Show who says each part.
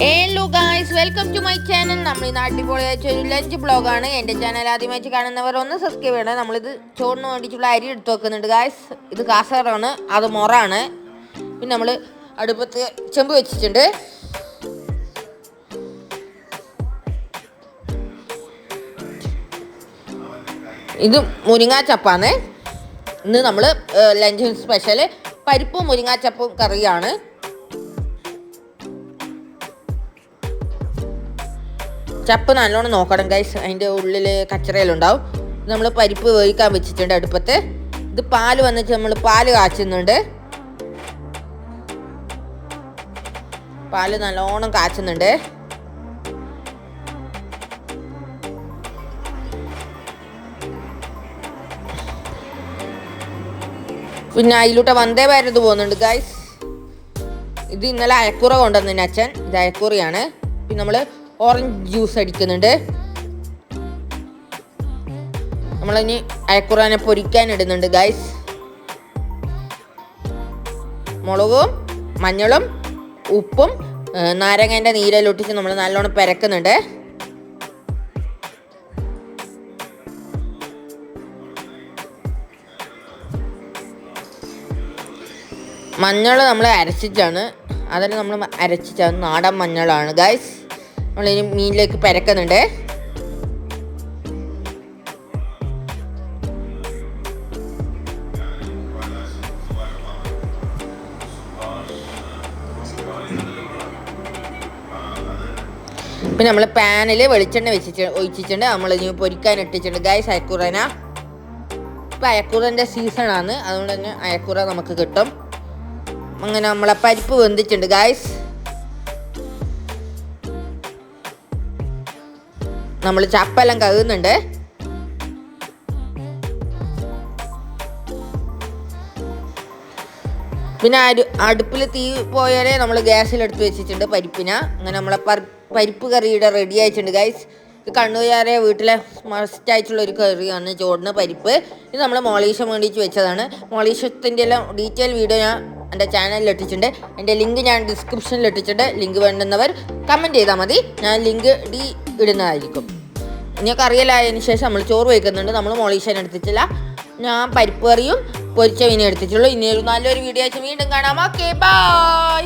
Speaker 1: Hello guys welcome to my channel നമ്മൾ ഇന്ന് അടിപൊളിയായിട്ട് ഒരു ലഞ്ച് ബ്ലോഗാണ് എന്റെ ചാനൽ ആദ്യമായിട്ട് കാണുന്നവർ ഒന്ന് സബ്സ്ക്രൈബ് ചെയ്യണം. നമ്മളിത് ചോറിന് വേണ്ടിയിട്ടുള്ള അരി എടുത്ത് വെക്കുന്നുണ്ട് ഗായ്സ് ഇത് കാസറാണ് അത് മൊറാണ്. പിന്നെ നമ്മൾ അടുപ്പത്ത് ചെമ്പ് വെച്ചിട്ടുണ്ട്. ഇത് മുരിങ്ങാച്ചപ്പാണ് ഇന്ന് നമ്മൾ ലഞ്ച് സ്പെഷ്യൽ പരിപ്പും മുരിങ്ങാച്ചപ്പും കറിയാണ്. ചപ്പ് നല്ലോണം നോക്കണം ഗൈസ് അതിന്റെ ഉള്ളിൽ കച്ചറയിലുണ്ടാവും നമ്മൾ പരിപ്പ് വേവിക്കാൻ വെച്ചിട്ടുണ്ട് അടുപ്പത്ത്. ഇത് പാൽ വന്നിട്ട് നമ്മൾ പാൽ കാച്ചുന്നുണ്ട്. പാൽ നല്ലോണം കാച്ചുന്നുണ്ട്. പിന്നെ അതിലൂട്ട് വന്ദേ ഭാരത് പോകുന്നുണ്ട് ഗൈസ് ഇത് ഇന്നലെ അയക്കൂറ കൊണ്ടുവന്നു അച്ഛൻ. ഇത് അയക്കൂറയാണ്. പിന്നെ നമ്മൾ ഓറഞ്ച് ജ്യൂസ് അടിക്കുന്നുണ്ട്. നമ്മളിനി അയക്കുറാനെ പൊരിക്കാൻ ഇടുന്നുണ്ട് ഗൈസ് മുളകും മഞ്ഞളും ഉപ്പും നാരങ്ങേന്റെ നീരലൊട്ടിച്ച് നമ്മൾ നല്ലോണം പെരക്കുന്നുണ്ട്. മഞ്ഞൾ നമ്മൾ അരച്ചിട്ടാണ്. അതിന് നമ്മൾ അരച്ചിട്ടാണ് നാടൻ മഞ്ഞളാണ് ഗൈസ് നമ്മളിനി മീനിലേക്ക് പരക്കുന്നുണ്ട്. പിന്നെ നമ്മൾ പാനിൽ വെളിച്ചെണ്ണ വെച്ചിട്ട് ഒഴിച്ചിട്ടുണ്ട്. നമ്മൾ ഇനി പൊരിക്കാൻ ഇട്ടിട്ടുണ്ട്. ഗൈസ് അയക്കൂറന. ഇപ്പം അയക്കൂറന്റെ സീസണാണ് അതുകൊണ്ട് തന്നെ അയക്കൂറ നമുക്ക് കിട്ടും. അങ്ങനെ നമ്മളെ പരിപ്പ് വെന്തിട്ടുണ്ട് ഗായ്സ് നമ്മൾ ചപ്പെല്ലാം കഴുകുന്നുണ്ട്. പിന്നെ അരു അടുപ്പിൽ തീ പോയാലേ നമ്മൾ ഗ്യാസിലെടുത്ത് വെച്ചിട്ടുണ്ട് പരിപ്പിന. അങ്ങനെ നമ്മളെ പരിപ്പ് കറിയുടെ റെഡി ആയിട്ടുണ്ട് ഗൈസ് ഇത് കണ്ണൂരാരെ വീട്ടിലെ മസ്റ്റ് ആയിട്ടുള്ള ഒരു കറിയാണ് ചോറിന് പരിപ്പ്. ഇത് നമ്മൾ മോളീഷം വേണ്ടിയിട്ട് വെച്ചതാണ്. മോളീഷത്തിന്റെ എല്ലാം ഡീറ്റെയിൽ വീഡിയോ ഞാൻ എന്റെ ചാനലിൽ ഇട്ടിട്ടുണ്ട്. എന്റെ ലിങ്ക് ഞാൻ ഡിസ്ക്രിപ്ഷനിൽ ഇട്ടിട്ടുണ്ട്. ലിങ്ക് വേണ്ടുന്നവർ കമന്റ് ചെയ്താൽ മതി. ഞാൻ ലിങ്ക് ഡി ഇടുന്നതായിരിക്കും. നിങ്ങൾക്ക് അറിയലായതിനു ശേഷം നമ്മൾ ചോറ് വയ്ക്കുന്നുണ്ട് നമ്മൾ മോളീഷൻ എടുത്തിട്ടില്ല. ഞാൻ പരിപ്പ് കറിയും പൊരിച്ച മീനും എടുത്തിട്ടുള്ളൂ. ഇനി ഒരു നല്ലൊരു വീഡിയോ ആയിട്ട് വീണ്ടും കാണാം. Okay bye